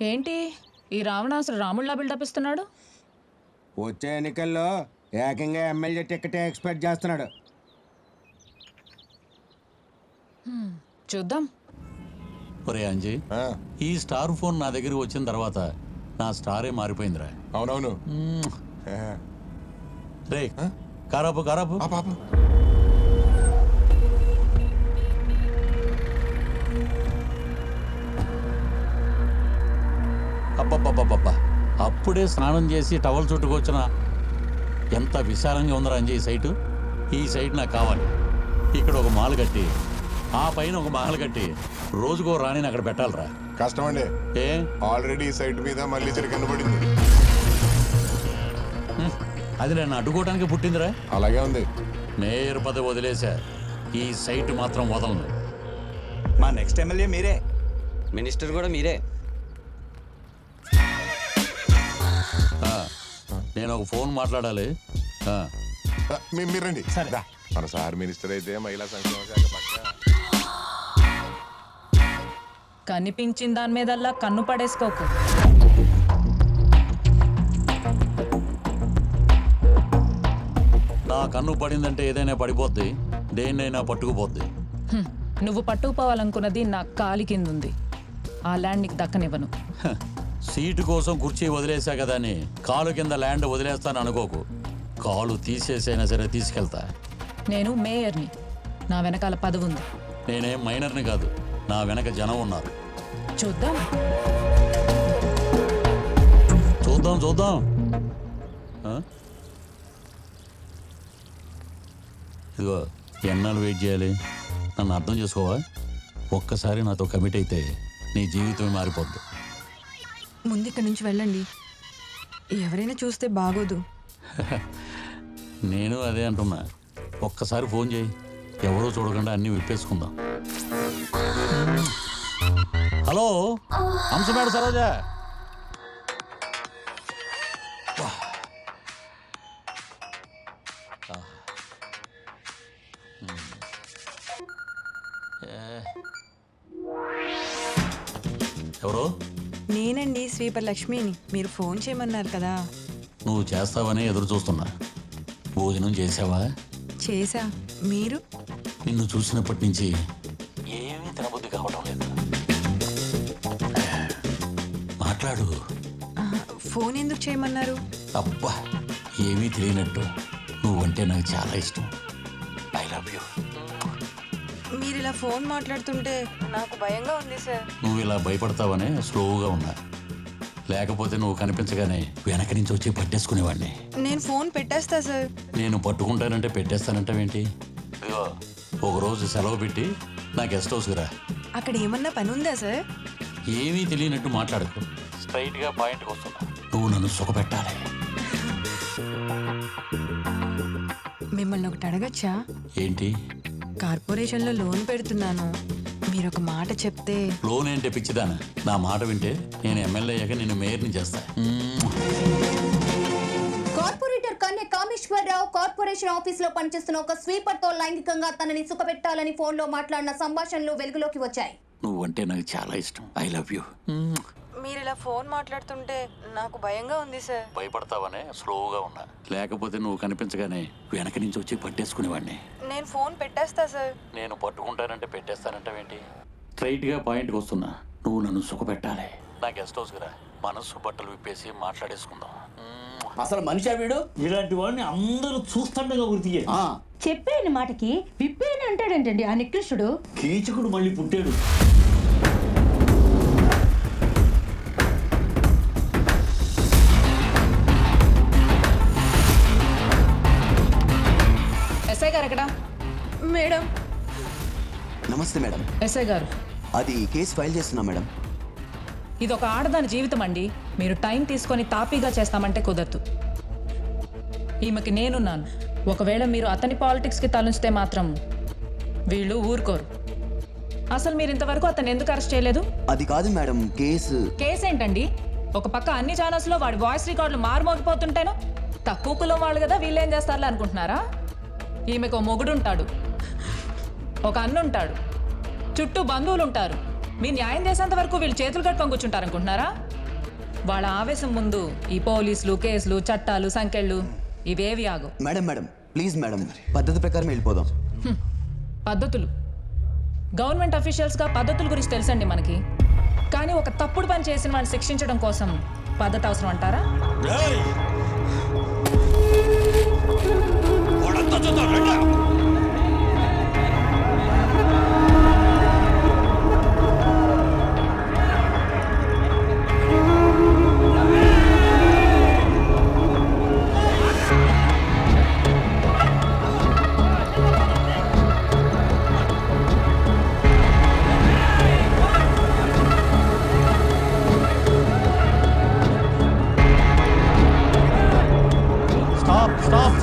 ఏంటి ఈ రావణాసుడు రాముళ్ళ బిల్డప్ ఇస్తున్నాడు? వచ్చే ఎన్నికల్లో ఏకంగా ఎమ్మెల్యే టికెట్ ఎక్స్పెక్ట్ చేస్తున్నాడు. చూద్దాం. ఒరే అంజీ ఆ, ఈ స్టార్ ఫోన్ నా దగ్గరికి వచ్చిన తర్వాత నా స్టారే మారిపోయిందిరా. అవునవును. రే కారాపు కారాపు. అబ్బబ్బబ్బబ్బబ్బా అప్పుడే స్నానం చేసి టవల్ చుట్టుకొచ్చిన ఎంత విశాలంగా ఉందిరా అంజీ ఈ సైటు? ఈ సైట్ నాకు కావాలి. ఇక్కడ ఒక మాల్ కట్టి ఆ పైన ఒక మాల్ కట్టి రోజుకో రాణిని అక్కడ పెట్టాలిరా. కష్టం అండి ఏ? ఆల్రెడీ ఈ సైట్ మీద మళ్ళీ చిరికన్ను పడింది అది నన్ను అడ్డుకోవడానికి పుట్టిందిరా. అలాగే ఉంది. మేయర్ పదవి వదిలేశా. ఈ సైట్ మాత్రం వదలను. మా నెక్స్ట్ ఎమ్మెల్యే మీరే. మినిస్టర్ కూడా మీరే. నేను ఒక ఫోన్ మాట్లాడాలి. ఆ, ఆ, మీ- మీరు రండి. దా. మన సార్ మినిస్టర్ అయితే మహిళా సంక్షేమ శాఖ పక్క. కనిపించిన దాని మీదల్లా కన్ను పడేసుకోకు. నా కన్ను పడిందంటే ఏదైనా పడిపోద్ది దేన్నైనా పట్టుకుపోద్ది. హ్మ్. నువ్వు పట్టుకుపోవాలనుకున్నది నా కాలి కింద ఉంది ఆ ల్యాండ్ నీకు దక్కనివ్వను. హ, సీటు కోసం కుర్చీ వదిలేసా కదా అని కాలు కింద ల్యాండ్ వదిలేస్తాను అనుకోకు కాలు తీసేసైనా సరే తీసుకెళ్తా. నేను మేయర్ని. నా వెనకాల పదవి ఉంది నేనేం మైనర్ని కాదు నా వెనక జనం ఉన్నారు. చూద్దాం. చూద్దాం చూద్దాం? ఇదిగో ఎన్నాళ్ళు వెయిట్ చేయాలి? నన్ను అర్థం చేసుకోవా? ఒక్కసారి నాతో కమిట్ అయితే నీ జీవితమే మారిపోద్ది. ముందు ఇక్కడి నుంచి వెళ్ళండి. ఎవరైనా చూస్తే బాగోదు. నేను అదే అంటున్నా. ఒక్కసారి ఫోన్ చేయి. ఎవరో చూడకుండా అన్నీ విప్పేసుకుందాం. హలో? హంసమేడ సరోజా? ఎవరు? నేనండి స్వీపర్ లక్ష్మిని మీరు ఫోన్ చేయమన్నారు కదా. నువ్వు చేస్తావని ఎదురు చూస్తున్నా. భోజనం చేసావా? చేసా మీరు? నిన్ను చూసినప్పటి నుంచి ఏమీ తినబుద్ధి కావటం లేదు. మాట్లాడు. ఫోన్ ఎందుకు చేయమన్నారు? అబ్బా ఏమీ తెలియనట్టు. నువ్వంటే నాకు చాలా ఇష్టం. మీరు ఇలా ఫోన్ మాట్లాడుతుంటే నాకు భయంగా ఉంది సార్. నువ్వు ఇలా భయపడతావనే స్లోగా ఉన్నా. లేకపోతే నువ్వు కనిపించగానే వెనక నుంచి వచ్చి పట్టేసుకునేవాడిని. నేను ఫోన్ పెట్టేస్తా సార్. నేను పట్టుకుంటానంటే పెట్టేస్తానంటావేంటి? ఇదిగో ఒకరోజు సెలవు పెట్టి నా గెస్ట్ హౌస్కి రా. అక్కడ ఏమన్నా పని ఉందా సార్? ఏమీ తెలియనట్టు మాట్లాడకు. స్ట్రైట్గా పాయింట్కి వస్తున్నా. నువ్వు నన్ను సుఖపెట్టాలి. మిమ్మల్ని ఒకటి అడగచ్చా? ఏంటి? కార్పొరేషన్లో లోన్ పెడుతున్నాను. మీరు ఒక మాట చెప్తే లోన్ ఏంటి పిచ్చిదానా? నా మాట వింటే నేను ఎమ్మెల్యే అయ్యాక నిన్ను మేయర్ని చేస్తా. కార్పొరేటర్ కన్య కామేశ్వరరావు కార్పొరేషన్ ఆఫీస్లో పనిచేస్తున్న ఒక స్వీపర్తో లైంగికంగా తనని సుఖపెట్టాలని ఫోన్లో మాట్లాడిన సంభాషణలు వెలుగులోకి వచ్చాయి. నువ్వంటే నాకు చాలా ఇష్టం. I love you. మీరు ఇలా ఫోన్ మాట్లాడుతుంటే నాకు భయంగా ఉంది సార్. భయపడతావనే? స్లోగా ఉన్నా. లేకపోతే నువ్వు కనిపించగానే వెనక నుంచి వచ్చి పట్టేసుకునేవాడిని. నేను ఫోన్ పెట్టేస్తా సార్. నేను పట్టుకుంటానంటే పెట్టేస్తానంటావేంటి? స్ట్రైట్గా పాయింట్కి వస్తున్నా. నువ్వు నన్ను సుఖపెట్టాలి నా గెస్ట్ హౌస్కి రా. మనస్సు బట్టలు విప్పేసి మాట్లాడేసుకుందాం. అసలు మనిషి వీడు? ఇలాంటి వాడిని అందరూ చూస్తుండగా గుర్తు చెప్పేన మాటకి విప్పేని అంటాడంటండి ఆ నికృష్టుడు. కీచకుడు మళ్ళీ పుట్టాడు. ఎస్ఐ గారు ఎక్కడా? మేడం. నమస్తే మేడం. ఎస్ఐ గారు. అది కేసు ఫైల్ చేస్తున్నా మేడం. ఇది ఒక ఆడదాని జీవితం అండి. మీరు టైం తీసుకొని తాపీగా చేస్తామంటే కుదరదు. ఈమెకి నేనున్నాను. ఒకవేళ మీరు అతని పాలిటిక్స్కి తలుస్తే మాత్రం వీళ్ళు ఊరుకోరు. అసలు మీరు ఇంతవరకు అతను ఎందుకు అరెస్ట్ చేయలేదు? అది కాదు మేడం కేసు. కేసు ఏంటండి ఒక పక్క అన్ని ఛానల్స్లో వాడి వాయిస్ రికార్డులు మారుమోగిపోతుంటేను తక్కువ కులం వాళ్ళు కదా వీళ్ళేం చేస్తారులే అనుకుంటున్నారా? ఈమెకు ఓ మొగుడు ఉంటాడు ఒక అన్నుంటాడు. చుట్టూ బంధువులు ఉంటారు మీ న్యాయం చేసేంత వరకు వీళ్ళు చేతులు కట్టుకొని కూర్చుంటారనుకుంటున్నారా? వాళ్ళ ఆవేశం ముందు ఈ పోలీసులు కేసులు చట్టాలు సంకెళ్ళు ఇవేవి ఆగు మేడం మేడం ప్లీజ్ మేడం పద్ధతి ప్రకారం వెళ్ళిపోదాం. పద్ధతులు. గవర్నమెంట్ అఫీషియల్స్గా పద్ధతుల గురించి తెలుసండి మనకి. కానీ ఒక తప్పుడు పని చేసిన వాడిని శిక్షించడం కోసం పద్ధతి అవసరం అంటారా? 这等人呢。stop, stop.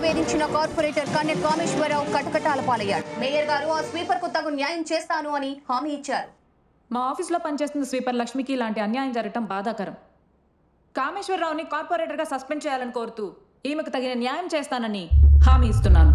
ని వేధించిన కార్పొరేటర్ కన్య కామేశ్వరరావు కటకటాల పాలయ్యాడు. మేయర్ గారు ఆ స్వీపర్కు తగు న్యాయం చేస్తాను అని హామీ ఇచ్చారు. మా ఆఫీస్లో పనిచేస్తున్న స్వీపర్ లక్ష్మికి ఇలాంటి అన్యాయం జరగటం బాధాకరం. కామేశ్వరరావుని కార్పొరేటర్గా సస్పెండ్ చేయాలని కోరుతూ ఈమెకు తగిన న్యాయం చేస్తానని హామీ ఇస్తున్నాను.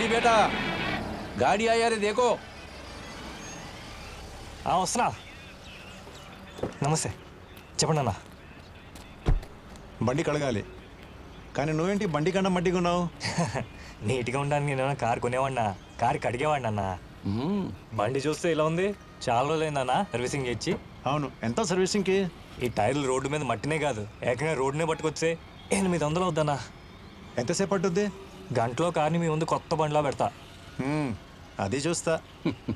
అలీ బేటా. గాడి ఆయా రే దేకో వస్తున్నా. నమస్తే. చెప్పండి అన్న. బండి కడగాలి. కానీ నువ్వేంటి బండి కన్నా మట్టిగా ఉన్నావు? నీట్గా ఉండడానికి నేను కారు కొనేవాడినా? కారు కడిగేవాడిని అన్న. బండి చూస్తే ఇలా ఉంది. చాలా రోజులైందన్న సర్వీసింగ్ చేసి అవును. ఎంత సర్వీసింగ్కి? ఈ టైర్లు రోడ్డు మీద మట్టినే కాదు. ఏకంగా రోడ్డునే పట్టుకొచ్చే ఎనిమిది వందలు అవుద్దన్నా. ఎంతసేపు పట్టుద్ది? గంటలో కార్ని మీ ముందు కొత్త బండిలో పెడతా. హ్మ్, అది చూస్తా.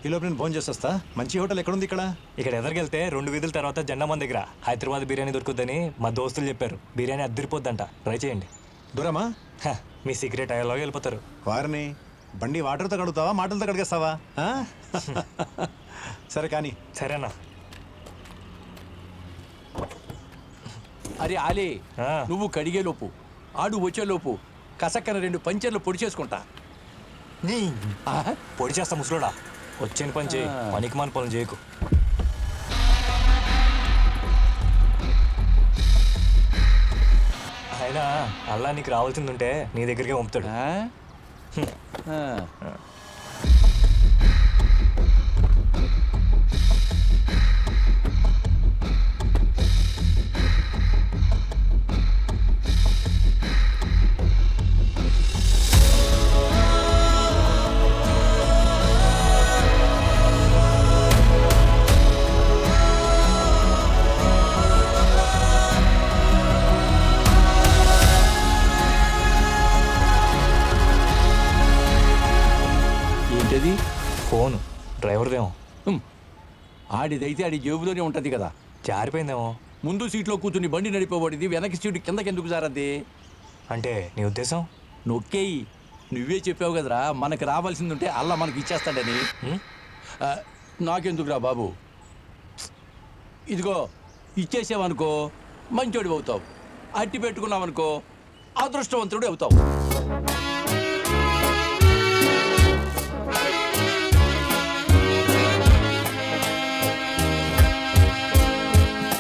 ఈలోపు నేను ఫోన్ చేసేస్తా మంచి హోటల్ ఎక్కడుంది ఇక్కడ? ఇక్కడ ఎదరికెళ్తే రెండు వీధుల తర్వాత జెండా మన దగ్గర. హైదరాబాద్ బిర్యానీ దొరుకుద్దని మా దోస్తులు చెప్పారు. బిర్యానీ అద్దరిపోద్దంట. ట్రై చేయండి. దూరమా? హ, మీ సీక్రెట్ అయ్యేలాగా వెళ్ళిపోతారు. వారిని బండి వాటర్తో కడుగుతావా మాటలతో కడిగేస్తావా? ఆ? సరే కానీ. సరేనా. అరే ఆలే ఆ. నువ్వు కడిగే లోపు ఆడు వచ్చే లోపు కసక్కన రెండు పంచర్లు పొడి చేసుకుంటా. నీ. పొడి చేస్తా ముసలోడా. వచ్చిన పని చేయి. పనికి మన పనులు చేయకు. అయినా అల్లా నీకు రావాల్సింది ఉంటే నీ దగ్గరికి పంపుతాడు. డ్రైవర్దేమో ఉమ్. ఆడిదైతే ఆడి జేబులోనే ఉంటది కదా. జారిపోయిందేమో? ముందు సీట్లో కూర్చుని బండి నడిపేవాడిది వెనక సీటు కిందకెందుకు జారద్ది? అంటే నీ ఉద్దేశం? నొక్కేయి. నువ్వే చెప్పావు కదరా మనకి రావాల్సింది ఉంటే అల్లా మనకి ఇచ్చేస్తాడని? ఆ, నాకెందుకురా బాబు? ఇదిగో ఇచ్చేసావనుకో మంచోడి అవుతావు అట్టి పెట్టుకున్నావనుకో అదృష్టవంతుడు అవుతావు.